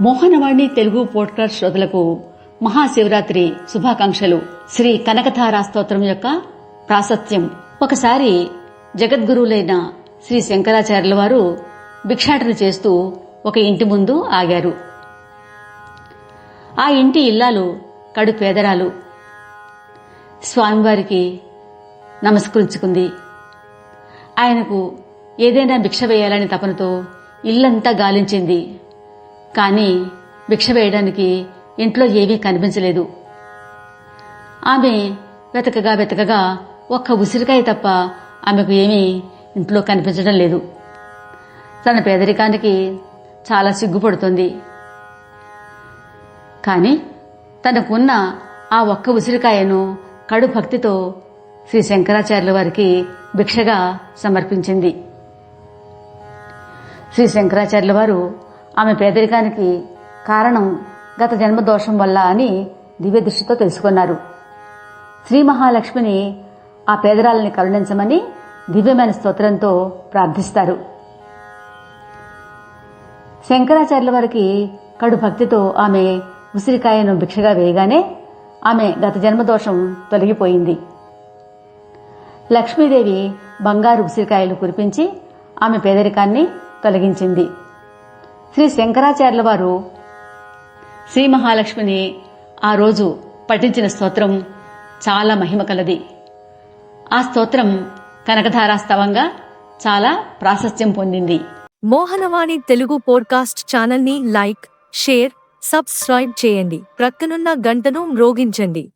Mohanavani Telugu podcast శ్రోతలకు మహాశివరాత్రి శుభాకాంక్షలు. శ్రీ కనకధారా స్తోత్రం యొక్క ప్రాశస్త్యం ఒకసారి జగద్గురువులైన శ్రీ శంకరాచార్యుల వారు భిక్షాటన చేస్తూ ఒక ఇంటి ముందు ఆగారు. ఆ ఇంటి ఇల్లాలు కడు పేదరాలు. స్వామివారికి నమస్కరించుకుంది. ఆయనకు ఏదైనా భిక్ష వేయాలని తపనతో ఇల్లంతా గాలించింది. కానీ భిక్ష వేయడానికి ఇంట్లో ఏమీ కనిపించలేదు. ఆమె వెతకగా వెతకగా ఒక్క ఉసిరికాయ తప్ప ఆమెకు ఏమీ ఇంట్లో కనిపించడం లేదు. తన పేదరికానికి చాలా సిగ్గుపడుతుంది. కానీ తనకున్న ఆ ఒక్క ఉసిరికాయను కడు భక్తితో శ్రీ శంకరాచార్యుల వారికి భిక్షగా సమర్పించింది. శ్రీ శంకరాచార్యుల వారు ఆమె పేదరికానికి కారణం గత జన్మ దోషం వల్ల అని దివ్య దృష్టితో తెలుసుకున్నారు. శ్రీ మహాలక్ష్మిని ఆ పేదరాలని కరుణించమని దివ్యమైన స్తోత్రంతో ప్రార్థిస్తారు. శంకరాచార్యుల వారికి కడు భక్తితో ఆమె ఉసిరికాయను భిక్షగా వేయగానే ఆమె గత జన్మదోషం తొలగిపోయింది. లక్ష్మీదేవి బంగారు ఉసిరికాయలు కురిపించి ఆమె పేదరికాన్ని తొలగించింది. శ్రీ శంకరాచార్యుల వారు శ్రీ మహాలక్ష్మిని ఆ రోజు పఠించిన స్తోత్రం చాలా మహిమ కలది. ఆ స్తోత్రం కనకధారాస్తవంగా చాలా ప్రాశస్త్యం పొందింది. మోహనవాణి తెలుగు పోడ్కాస్ట్ ఛానల్ని లైక్ షేర్ సబ్స్క్రైబ్ చేయండి. ప్రక్కనున్న గంటను మ్రోగించండి.